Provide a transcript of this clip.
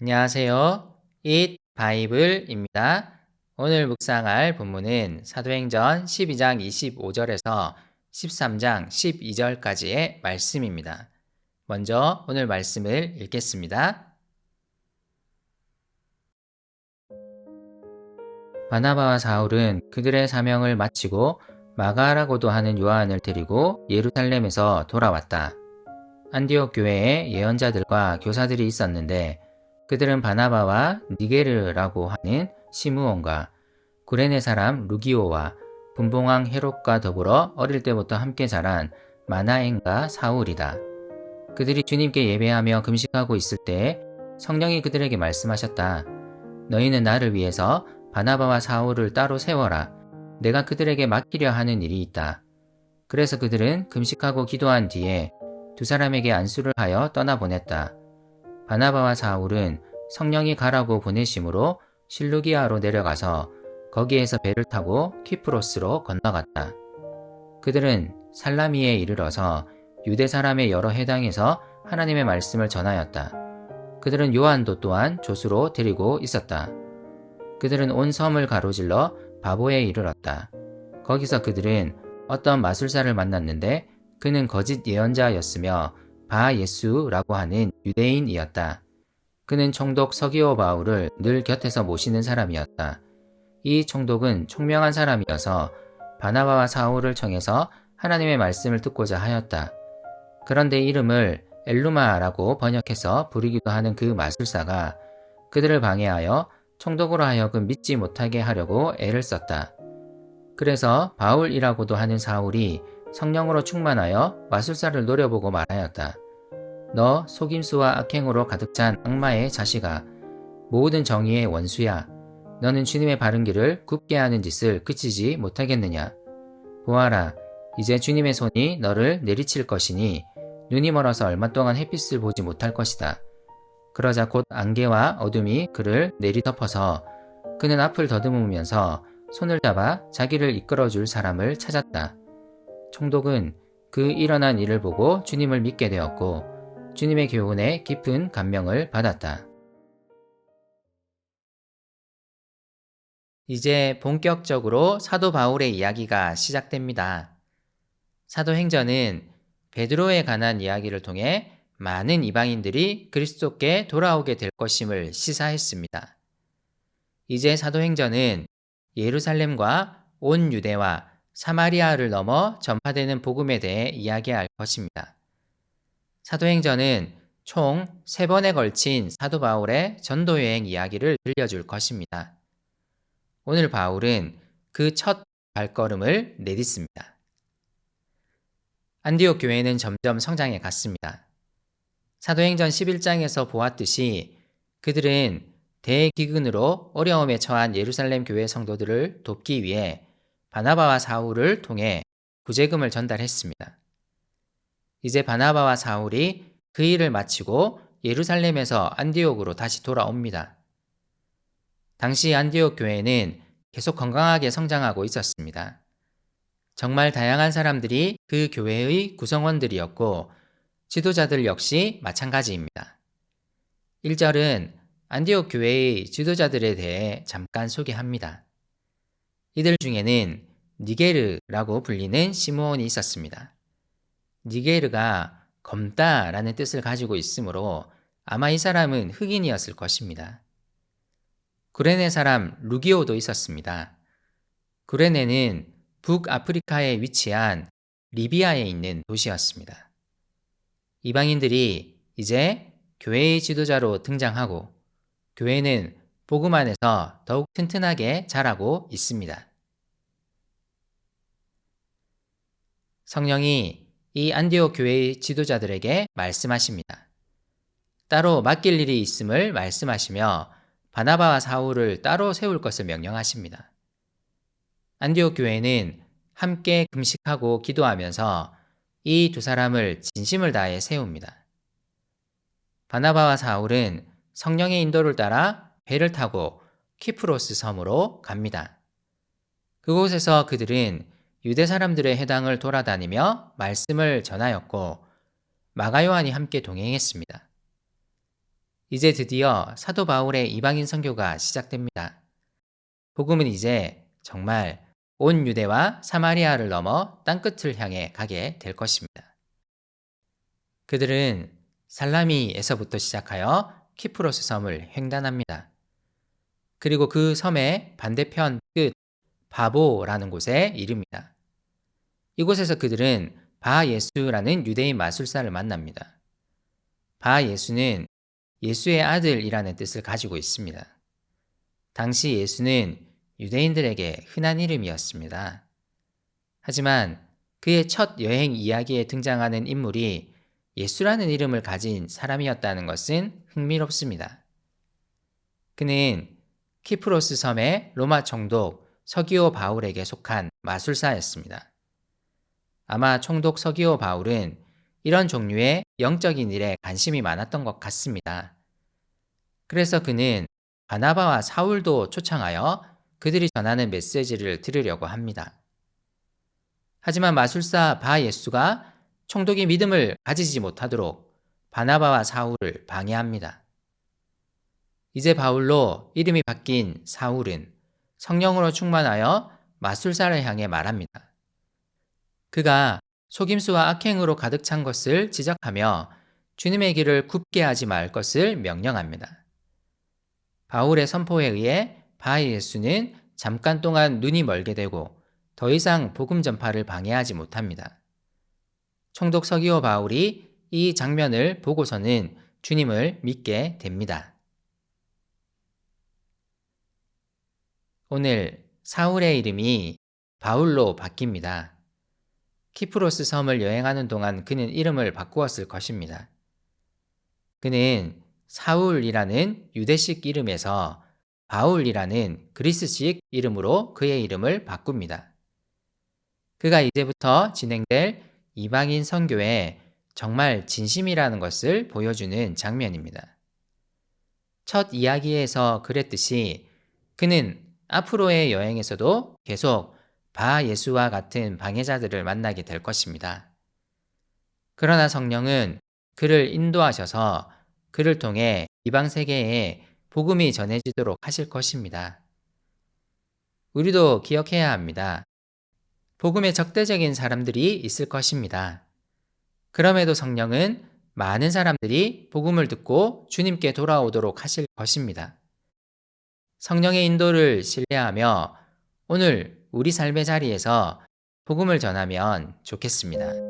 안녕하세요. It 바이블입니다. 오늘 묵상할 본문은 사도행전 12장 25절에서 13장 12절까지의 말씀입니다. 먼저 오늘 말씀을 읽겠습니다. 바나바와 사울은 그들의 사명을 마치고 마가라고도 하는 요한을 데리고 예루살렘에서 돌아왔다. 안디옥 교회에 예언자들과 교사들이 있었는데 그들은 바나바와 니게르라고 하는 시므온과 구레네 사람 루기오와 분봉왕 헤롯과 더불어 어릴 때부터 함께 자란 마나엔과 사울이다. 그들이 주님께 예배하며 금식하고 있을 때 성령이 그들에게 말씀하셨다. 너희는 나를 위해서 바나바와 사울을 따로 세워라. 내가 그들에게 맡기려 하는 일이 있다. 그래서 그들은 금식하고 기도한 뒤에 두 사람에게 안수를 하여 떠나보냈다. 바나바와 사울은 성령이 가라고 보내심으로 실루기아로 내려가서 거기에서 배를 타고 키프로스로 건너갔다. 그들은 살라미에 이르러서 유대 사람의 여러 해당에서 하나님의 말씀을 전하였다. 그들은 요한도 또한 조수로 데리고 있었다. 그들은 온 섬을 가로질러 바보에 이르렀다. 거기서 그들은 어떤 마술사를 만났는데 그는 거짓 예언자였으며 바 예수라고 하는 유대인이었다. 그는 총독 서기오 바울을 늘 곁에서 모시는 사람이었다. 이 총독은 총명한 사람이어서 바나바와 사울을 청해서 하나님의 말씀을 듣고자 하였다. 그런데 이름을 엘루마라고 번역해서 부르기도 하는 그 마술사가 그들을 방해하여 총독으로 하여금 믿지 못하게 하려고 애를 썼다. 그래서 바울이라고도 하는 사울이 성령으로 충만하여 마술사를 노려보고 말하였다. 너 속임수와 악행으로 가득 찬 악마의 자식아, 모든 정의의 원수야. 너는 주님의 바른 길을 굽게 하는 짓을 그치지 못하겠느냐? 보아라, 이제 주님의 손이 너를 내리칠 것이니 눈이 멀어서 얼마 동안 햇빛을 보지 못할 것이다. 그러자 곧 안개와 어둠이 그를 내리덮어서 그는 앞을 더듬으면서 손을 잡아 자기를 이끌어줄 사람을 찾았다. 총독은 그 일어난 일을 보고 주님을 믿게 되었고 주님의 교훈에 깊은 감명을 받았다. 이제 본격적으로 사도 바울의 이야기가 시작됩니다. 사도행전은 베드로에 관한 이야기를 통해 많은 이방인들이 그리스도께 돌아오게 될 것임을 시사했습니다. 이제 사도행전은 예루살렘과 온 유대와 사마리아를 넘어 전파되는 복음에 대해 이야기할 것입니다. 사도행전은 총세 번에 걸친 사도 바울의 전도 여행 이야기를 들려줄 것입니다. 오늘 바울은 그 첫 발걸음을 내딛습니다. 안디옥 교회는 점점 성장해 갔습니다. 사도행전 11장에서 보았듯이 그들은 대기근으로 어려움에 처한 예루살렘 교회 성도들을 돕기 위해 바나바와 사울을 통해 구제금을 전달했습니다. 이제 바나바와 사울이 그 일을 마치고 예루살렘에서 안디옥으로 다시 돌아옵니다. 당시 안디옥 교회는 계속 건강하게 성장하고 있었습니다. 정말 다양한 사람들이 그 교회의 구성원들이었고 지도자들 역시 마찬가지입니다. 1절은 안디옥 교회의 지도자들에 대해 잠깐 소개합니다. 이들 중에는 니게르라고 불리는 시므온이 있었습니다. 니게르가 검다라는 뜻을 가지고 있으므로 아마 이 사람은 흑인이었을 것입니다. 구레네 사람 루기오도 있었습니다. 구레네는 북아프리카에 위치한 리비아에 있는 도시였습니다. 이방인들이 이제 교회의 지도자로 등장하고 교회는 복음 안에서 더욱 튼튼하게 자라고 있습니다. 성령이 이 안디옥 교회의 지도자들에게 말씀하십니다. 따로 맡길 일이 있음을 말씀하시며 바나바와 사울을 따로 세울 것을 명령하십니다. 안디옥 교회는 함께 금식하고 기도하면서 이 두 사람을 진심을 다해 세웁니다. 바나바와 사울은 성령의 인도를 따라 배를 타고 키프로스 섬으로 갑니다. 그곳에서 그들은 유대 사람들의 해당을 돌아다니며 말씀을 전하였고 마가요한이 함께 동행했습니다. 이제 드디어 사도 바울의 이방인 선교가 시작됩니다. 복음은 이제 정말 온 유대와 사마리아를 넘어 땅끝을 향해 가게 될 것입니다. 그들은 살라미에서부터 시작하여 키프로스 섬을 횡단합니다. 그리고 그 섬의 반대편 끝 바보라는 곳에 이릅니다. 이곳에서 그들은 바 예수라는 유대인 마술사를 만납니다. 바 예수는 예수의 아들이라는 뜻을 가지고 있습니다. 당시 예수는 유대인들에게 흔한 이름이었습니다. 하지만 그의 첫 여행 이야기에 등장하는 인물이 예수라는 이름을 가진 사람이었다는 것은 흥미롭습니다. 그는 키프로스 섬의 로마 총독 서기오 바울에게 속한 마술사였습니다. 아마 총독 서기오 바울은 이런 종류의 영적인 일에 관심이 많았던 것 같습니다. 그래서 그는 바나바와 사울도 초청하여 그들이 전하는 메시지를 들으려고 합니다. 하지만 마술사 바 예수가 총독이 믿음을 가지지 못하도록 바나바와 사울을 방해합니다. 이제 바울로 이름이 바뀐 사울은 성령으로 충만하여 마술사를 향해 말합니다. 그가 속임수와 악행으로 가득 찬 것을 지적하며 주님의 길을 굽게 하지 말 것을 명령합니다. 바울의 선포에 의해 바 예수는 잠깐 동안 눈이 멀게 되고 더 이상 복음 전파를 방해하지 못합니다. 총독 서기오 바울이 이 장면을 보고서는 주님을 믿게 됩니다. 오늘 사울의 이름이 바울로 바뀝니다. 키프로스 섬을 여행하는 동안 그는 이름을 바꾸었을 것입니다. 그는 사울이라는 유대식 이름에서 바울이라는 그리스식 이름으로 그의 이름을 바꿉니다. 그가 이제부터 진행될 이방인 선교에 정말 진심이라는 것을 보여주는 장면입니다. 첫 이야기에서 그랬듯이 그는 앞으로의 여행에서도 계속 바 예수와 같은 방해자들을 만나게 될 것입니다. 그러나 성령은 그를 인도하셔서 그를 통해 이방 세계에 복음이 전해지도록 하실 것입니다. 우리도 기억해야 합니다. 복음에 적대적인 사람들이 있을 것입니다. 그럼에도 성령은 많은 사람들이 복음을 듣고 주님께 돌아오도록 하실 것입니다. 성령의 인도를 신뢰하며 오늘 우리 삶의 자리에서 복음을 전하면 좋겠습니다.